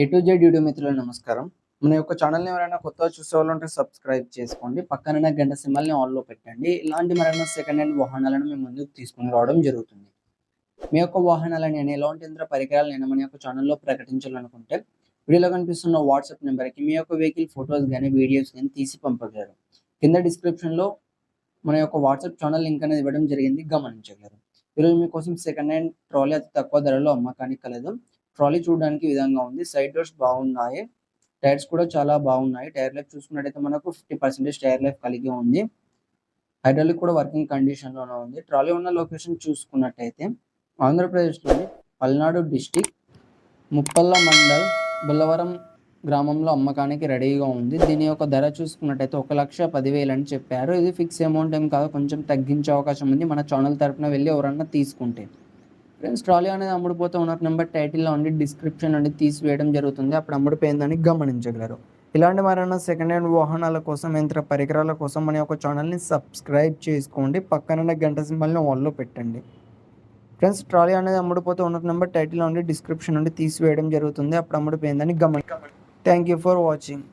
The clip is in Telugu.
ఏ టు జెడ్ యూడియో మిత్రులు నమస్కారం. మన యొక్క ఛానల్ని ఎవరైనా కొత్తగా చూసే వాళ్ళు ఉంటే సబ్స్క్రైబ్ చేసుకోండి. పక్కన గంట సింబల్ని ఆన్లో పెట్టండి. ఇలాంటి మరైనా సెకండ్ హ్యాండ్ వాహనాలను మేము ముందుకు తీసుకుని రావడం జరుగుతుంది. మీ యొక్క వాహనాలని నేను ఎలాంటి యంత్ర పరికరాలు నేను మన యొక్క ఛానల్లో ప్రకటించాలనుకుంటే వీడియోలో కనిపిస్తున్న వాట్సాప్ నెంబర్కి మీ యొక్క వెహికల్ ఫొటోస్ కానీ వీడియోస్ కానీ తీసి పంపగలరు. కింద డిస్క్రిప్షన్లో మన యొక్క వాట్సాప్ ఛానల్ లింక్ అనేది ఇవ్వడం జరిగింది. గమనించగలరు. ఈరోజు మీకోసం సెకండ్ హ్యాండ్ ట్రాలీ అతి తక్కువ ధరలో అమ్మకానికి కలదు. ట్రాలీ చూడడానికి విధంగా ఉంది. సైడ్ డోర్స్ బాగున్నాయి. టైర్స్ కూడా చాలా బాగున్నాయి. టైర్ లైఫ్ చూసుకున్నట్టయితే మనకు ఫిఫ్టీ పర్సెంటేజ్ టైర్ లైఫ్ కలిగి ఉంది. హైడ్రాలిక్ కూడా వర్కింగ్ కండిషన్లోనే ఉంది. ట్రాలీ ఉన్న లొకేషన్ చూసుకున్నట్టయితే ఆంధ్రప్రదేశ్లోని పల్నాడు డిస్టిక్ ముప్పల్ల మండల్ బుల్లవరం గ్రామంలో అమ్మకానికి రెడీగా ఉంది. దీని యొక్క ధర చూసుకున్నట్టయితే ఒక లక్ష పదివేలు అని చెప్పారు. ఇది ఫిక్స్ అమౌంట్ ఏం కాదు. కొంచెం తగ్గించే అవకాశం ఉంది. మన ఛానల్ తరపున వెళ్ళి ఎవరన్నా తీసుకుంటే. ఫ్రెండ్స్ ట్రాలీ అనేది అమ్ముడుపోతే ఓనర్ నెంబర్ టైటిల్లో ఉండి డిస్క్రిప్షన్ నుండి తీసివేయడం జరుగుతుంది. అప్పుడు అమ్ముడిపోయిందని గమనించగలరు. ఇలాంటి మరైనా సెకండ్ హ్యాండ్ వాహనాల కోసం యంత్ర పరికరాల కోసం మన యొక్క ఛానల్ని సబ్స్క్రైబ్ చేసుకోండి. పక్కన గంట సింబల్ని ఆన్లో పెట్టండి. ఫ్రెండ్స్ ట్రాలీ అనేది అమ్ముడుపోతే ఓనర్ నెంబర్ టైటిల్లో ఉండి డిస్క్రిప్షన్ నుండి తీసివేయడం జరుగుతుంది. అప్పుడు అమ్ముడిపోయిందని గమని థ్యాంక్ యూ ఫర్ వాచింగ్